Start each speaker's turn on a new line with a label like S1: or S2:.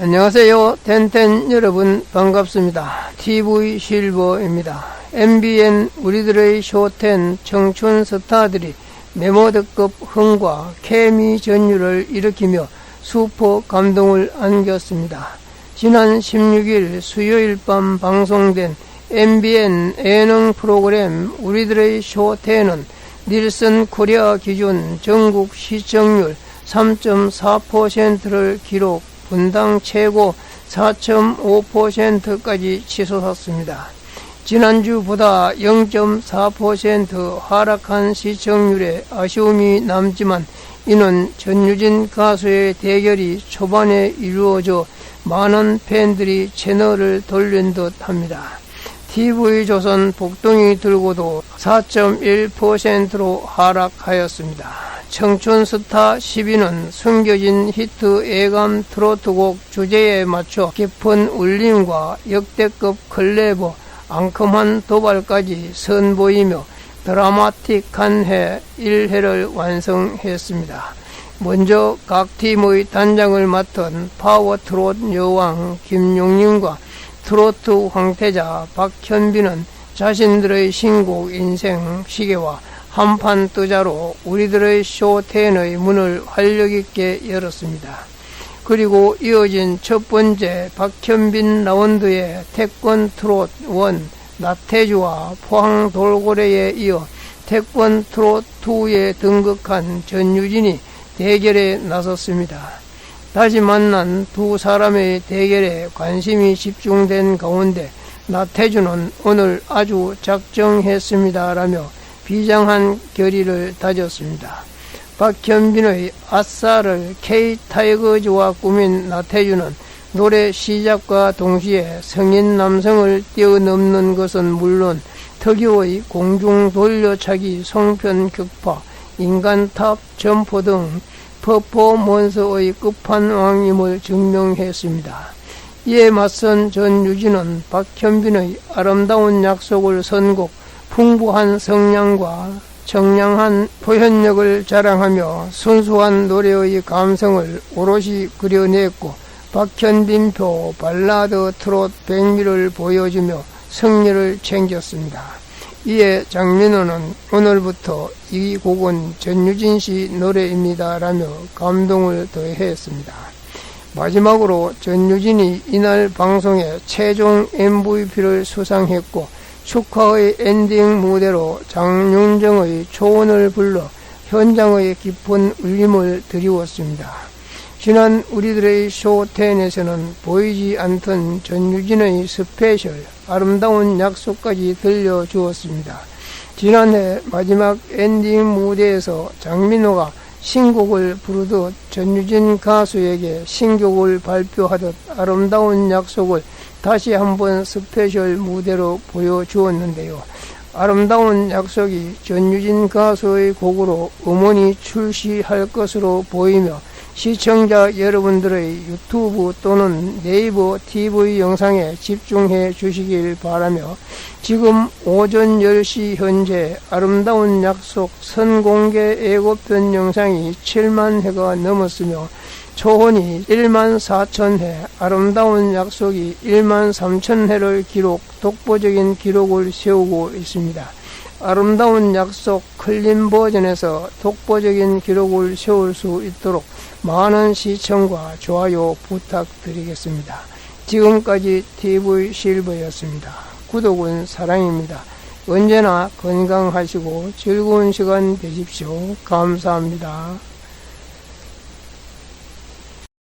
S1: 안녕하세요. 텐텐 여러분 반갑습니다. TV 실버입니다. MBN 우리들의 쇼텐 청춘 스타들이 메모드급 흥과 케미 전율을 일으키며 슈퍼 감동을 안겼습니다. 지난 16일 수요일 밤 방송된 MBN 예능 프로그램 우리들의 쇼텐은 닐슨 코리아 기준 전국 시청률 3.4%를 기록 분당 최고 4.5%까지 치솟았습니다. 지난주보다 0.4% 하락한 시청률에 아쉬움이 남지만 이는 전유진 가수의 대결이 초반에 이루어져 많은 팬들이 채널을 돌린 듯 합니다. TV조선 복동이 들고도 4.1%로 하락하였습니다. 청춘스타 10위는 숨겨진 히트 예감 트로트곡 주제에 맞춰 깊은 울림과 역대급 클레버, 앙큼한 도발까지 선보이며 드라마틱한 해 1회를 완성했습니다. 먼저 각 팀의 단장을 맡은 파워 트롯 여왕 김용림과 트로트 황태자 박현빈은 자신들의 신곡 인생 시계와 한판 뜨자로 우리들의 쇼텐의 문을 활력 있게 열었습니다. 그리고 이어진 첫 번째 박현빈 라운드의 태권 트롯 원 나태주와 포항 돌고래에 이어 태권 트롯 2에 등극한 전유진이 대결에 나섰습니다. 다시 만난 두 사람의 대결에 관심이 집중된 가운데 나태주는 오늘 아주 작정했습니다라며 비장한 결의를 다졌습니다. 박현빈의 아싸를 K-타이거즈와 꾸민 나태주는 노래 시작과 동시에 성인 남성을 뛰어넘는 것은 물론 특유의 공중 돌려차기 송편 격파, 인간탑 점포 등 퍼포먼스의 끝판왕임을 증명했습니다. 이에 맞선 전유진은 박현빈의 아름다운 약속을 선곡, 풍부한 성량과 청량한 표현력을 자랑하며 순수한 노래의 감성을 오롯이 그려냈고 박현빈표 발라드 트롯 백미를 보여주며 승리를 챙겼습니다. 이에 장민호는 오늘부터 이 곡은 전유진 씨 노래입니다라며 감동을 더했습니다. 마지막으로 전유진이 이날 방송에 최종 MVP를 수상했고 축하의 엔딩 무대로 장윤정의 초원을 불러 현장의 깊은 울림을 드리웠습니다. 지난 우리들의 쇼텐에서는 보이지 않던 전유진의 스페셜 아름다운 약속까지 들려주었습니다. 지난해 마지막 엔딩 무대에서 장민호가 신곡을 부르듯 전유진 가수에게 신곡을 발표하듯 아름다운 약속을 다시 한번 스페셜 무대로 보여주었는데요. 아름다운 약속이 전유진 가수의 곡으로 음원이 출시할 것으로 보이며 시청자 여러분들의 유튜브 또는 네이버 TV 영상에 집중해 주시길 바라며 지금 오전 10시 현재 아름다운 약속 선공개 예고편 영상이 7만 회가 넘었으며 초혼이 1만 4천 회, 아름다운 약속이 1만 3천 회를 기록, 독보적인 기록을 세우고 있습니다. 아름다운 약속 클린 버전에서 독보적인 기록을 세울 수 있도록 많은 시청과 좋아요 부탁드리겠습니다. 지금까지 TV 실버였습니다. 구독은 사랑입니다. 언제나 건강하시고 즐거운 시간 되십시오. 감사합니다.